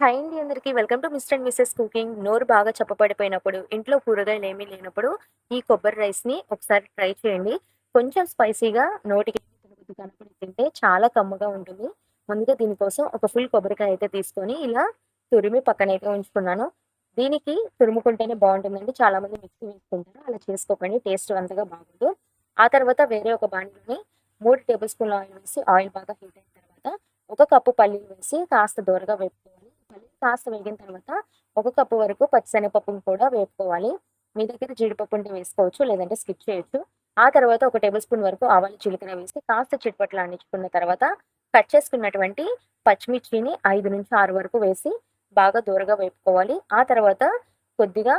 Hi అండి అందరికీ. Welcome to mister and missus cooking నోరు బాగా చెప్పబడిపోయినప్పుడు ఇంట్లో కూరగాయలు ఏమీ లేనప్పుడు ఈ కొబ్బరి రైస్ని ఒకసారి ట్రై చేయండి. కొంచెం స్పైసీగా నోటికి కనపడి తింటే చాలా కమ్మగా ఉంటుంది. ముందుగా దీనికోసం ఒక ఫుల్ కొబ్బరికాయ అయితే తీసుకొని ఇలా తురిమి పక్కన అయితే ఉంచుకున్నాను. దీనికి తురుముకుంటేనే బాగుంటుందండి. చాలా మంది మిక్సీ వేసుకుంటారు. అలా చేసుకోకండి. టేస్ట్ అంతగా బాగుంటుంది ఆ తర్వాత వేరే ఒక బాండిలోని మూడు టేబుల్ స్పూన్ల ఆయిల్ వేసి ఆయిల్ బాగా హీట్ అయిన తర్వాత ఒక కప్పు పల్లీలు వేసి కాస్త దూరగా వేపుకోవాలి. కాస్త వేగిన తర్వాత ఒక కప్పు వరకు పచ్చిశనగపప్పును కూడా వేపుకోవాలి. మీ దగ్గర జీడిపప్పు ఉంటే వేసుకోవచ్చు లేదంటే స్కిప్ చేయొచ్చు. ఆ తర్వాత ఒక టేబుల్ స్పూన్ వరకు ఆవాలు జీలకర్ర వేసి కాస్త చిట్పట్లు అండించుకున్న తర్వాత కట్ చేసుకున్నటువంటి పచ్చిమిర్చిని ఐదు నుంచి ఆరు వరకు వేసి బాగా దూరగా వేపుకోవాలి. ఆ తర్వాత కొద్దిగా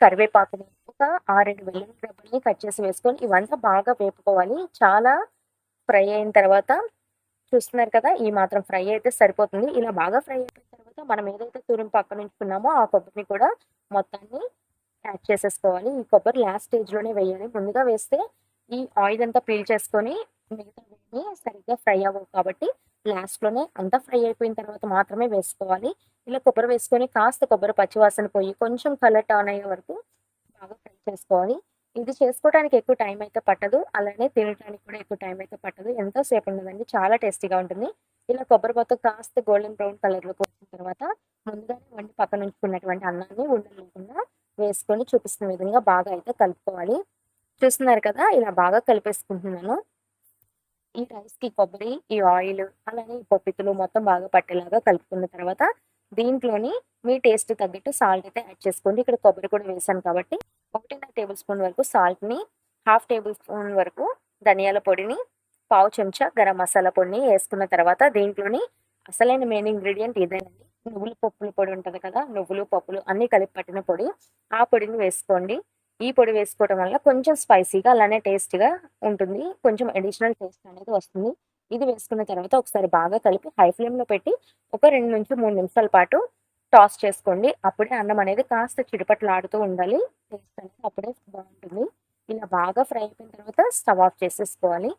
కరివేపాకుని ఒక ఆరేడు వెల్లుల్లి రెబ్బల్ని కట్ చేసి వేసుకొని ఇవంతా బాగా వేపుకోవాలి. చాలా ఫ్రై అయిన తర్వాత చూస్తున్నారు కదా ఈ మాత్రం ఫ్రై అయితే సరిపోతుంది. ఇలా బాగా ఫ్రై అయిపోయిన తర్వాత మనం ఏదైతే తురిమి పక్కన ఉంచుకున్నామో ఆ కొబ్బరిని కూడా మొత్తాన్ని యాడ్ చేసేసుకోవాలి. ఈ కొబ్బరి లాస్ట్ స్టేజ్లోనే వేయాలి. ముందుగా వేస్తే ఈ ఆయిల్ అంతా పీల్ చేసుకొని మిగతా సరిగ్గా ఫ్రై అవ్వవు కాబట్టి లాస్ట్లోనే అంతా ఫ్రై అయిపోయిన తర్వాత మాత్రమే వేసుకోవాలి. ఇలా కొబ్బరి వేసుకొని కాస్త కొబ్బరి పచ్చివాసన పోయి కొంచెం కలర్ టర్న్ అయ్యే వరకు బాగా ఫ్రై చేసుకోవాలి. ఇది చేసుకోవడానికి ఎక్కువ టైం అయితే పట్టదు. అలానే తినడానికి కూడా ఎక్కువ టైం అయితే పట్టదు. ఎంతో సేపు ఉండదండి చాలా టేస్టీగా ఉంటుంది. ఇలా కొబ్బరి పొత్త కాస్త గోల్డెన్ బ్రౌన్ కలర్లోకి వచ్చిన తర్వాత ముందుగానే వండి పక్కన ఉంచుకున్నటువంటి అన్నాన్ని ఉండకుండా వేసుకొని చూపిస్తున్న విధంగా బాగా అయితే కలుపుకోవాలి. చూస్తున్నారు కదా ఇలా బాగా కలిపేసుకుంటున్నాను. ఈ రైస్కి కొబ్బరి ఈ ఆయిల్ అలానే ఈ పప్పితులు మొత్తం బాగా పట్టేలాగా కలుపుకున్న తర్వాత దీంట్లోని మీ టేస్ట్ తగ్గట్టు సాల్ట్ అయితే యాడ్ చేసుకోండి. ఇక్కడ కొబ్బరి కూడా వేసాను కాబట్టి ఒకటిన్నర టేబుల్ స్పూన్ వరకు సాల్ట్ని హాఫ్ టేబుల్ స్పూన్ వరకు ధనియాల పొడిని పావు చెంచా గరం మసాలా పొడిని వేసుకున్న తర్వాత దీంట్లోని అసలైన మెయిన్ ఇంగ్రీడియంట్ ఇదేనండి నువ్వులు పప్పుల పొడి ఉంటుంది కదా నువ్వులు పప్పులు అన్నీ కలిపి పట్టిన పొడి ఆ పొడిని వేసుకోండి. ఈ పొడి వేసుకోవడం వల్ల కొంచెం స్పైసీగా అలానే టేస్ట్గా ఉంటుంది. కొంచెం అడిషనల్ టేస్ట్ అనేది వస్తుంది. ఇది వేసుకున్న తర్వాత ఒకసారి బాగా కలిపి హై ఫ్లేమ్లో పెట్టి ఒక రెండు నుంచి మూడు నిమిషాల పాటు టాస్ చేసుకోండి. అప్పుడే అన్నం అనేది కాస్త చిడిపట్లాడుతూ ఉండాలి. టేస్ట్ అనేది అప్పుడే బాగుంటుంది. ఇలా బాగా ఫ్రై అయిపోయిన తర్వాత స్టవ్ ఆఫ్ చేసేసుకోవాలి.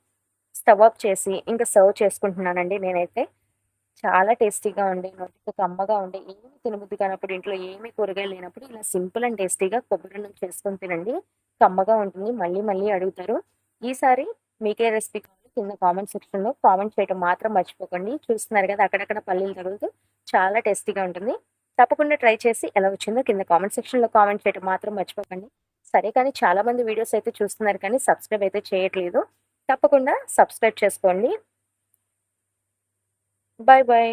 స్టవ్ ఆఫ్ చేసి ఇంకా సర్వ్ చేసుకుంటున్నానండి నేనైతే. చాలా టేస్టీగా ఉండే నోటికి కమ్మగా ఉండే ఏమి తినబుద్ధి కానప్పుడు ఇంట్లో ఏమి కూరగాయలు లేనప్పుడు ఇలా సింపుల్ అండ్ టేస్టీగా కొబ్బరి నుంచి చేసుకొని తినండి. కమ్మగా ఉంటుంది. మళ్ళీ మళ్ళీ అడుగుతారు. ఈసారి మీకే రెసిపీ కింద కామెంట్ సెక్షన్లో కామెంట్ చేయడం మాత్రం మర్చిపోకండి. చూస్తున్నారు కదా అక్కడక్కడ పల్లీలు తగులుతూ చాలా టేస్టీగా ఉంటుంది. తప్పకుండా ట్రై చేసి ఎలా వచ్చిందో కింద కామెంట్ సెక్షన్లో కామెంట్ చేయడం మాత్రం మర్చిపోకండి. సరే కానీ చాలామంది వీడియోస్ అయితే చూస్తున్నారు కానీ సబ్స్క్రైబ్ అయితే చేయట్లేదు. తప్పకుండా సబ్స్క్రైబ్ చేసుకోండి. Bye bye.